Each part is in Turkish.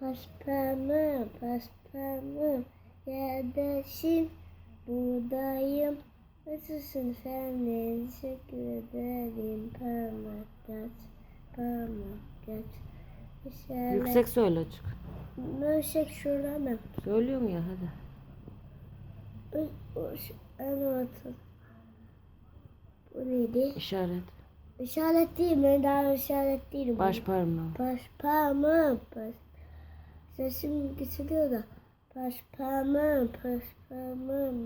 Paspamı, paspamı, yerdesin, buradayım. Nasılsın efendim? Teşekkür ederim. Parmak kaç, parmak kaç. İşaret. Yüksek söyle açık. Yüksek söylemem. Söylüyorum ya hadi. En orta. Bu neydi? İşaret. İşaret değil mi? Daha işaret değilim. Baş parmağı. Baş parmağım. Baş... Sesim gitiliyor da. Baş parmağım.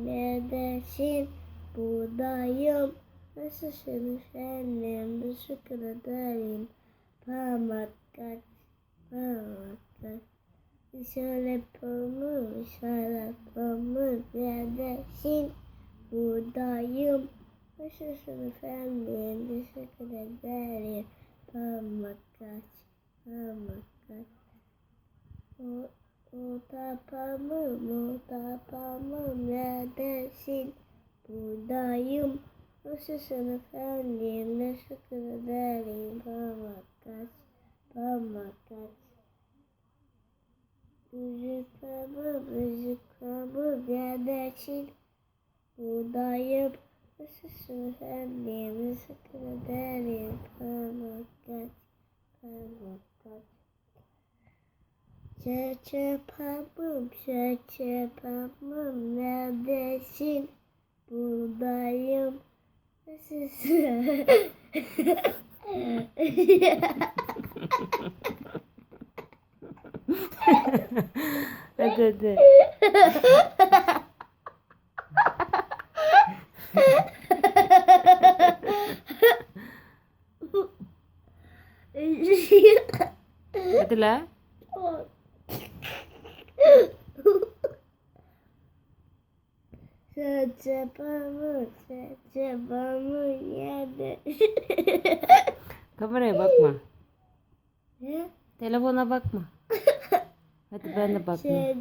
Neredesin? Buradayım. Nasılsın efendim? Teşekkür ederim. Parmak kaç, parmak kaç. İşaret parmağım, işaret parmağım. Neredesin? Buradayım. Nasılsın efendim? Teşekkür ederim. Parmak kaç, parmak kaç. Orta parmağım, orta parmağım neredesin? Buradayım. Nasılsın efendim? Teşekkür ederim. Parmak kaç, parmak kaç. Müzik parmağım, müzik parmağım neredesin? Buradayım. Nasılsın efendim? Teşekkür ederim. Parmak kaç, parmak kaç. Çeçe parmağım, çeçe parmağım neredesin? Buradayım. Nasılsın? Hadi hadi. Hadi la. Çeçe parmağım yerde. Kameraya bakma. Ne? Telefona bakma. Hadi ben de. Çeçe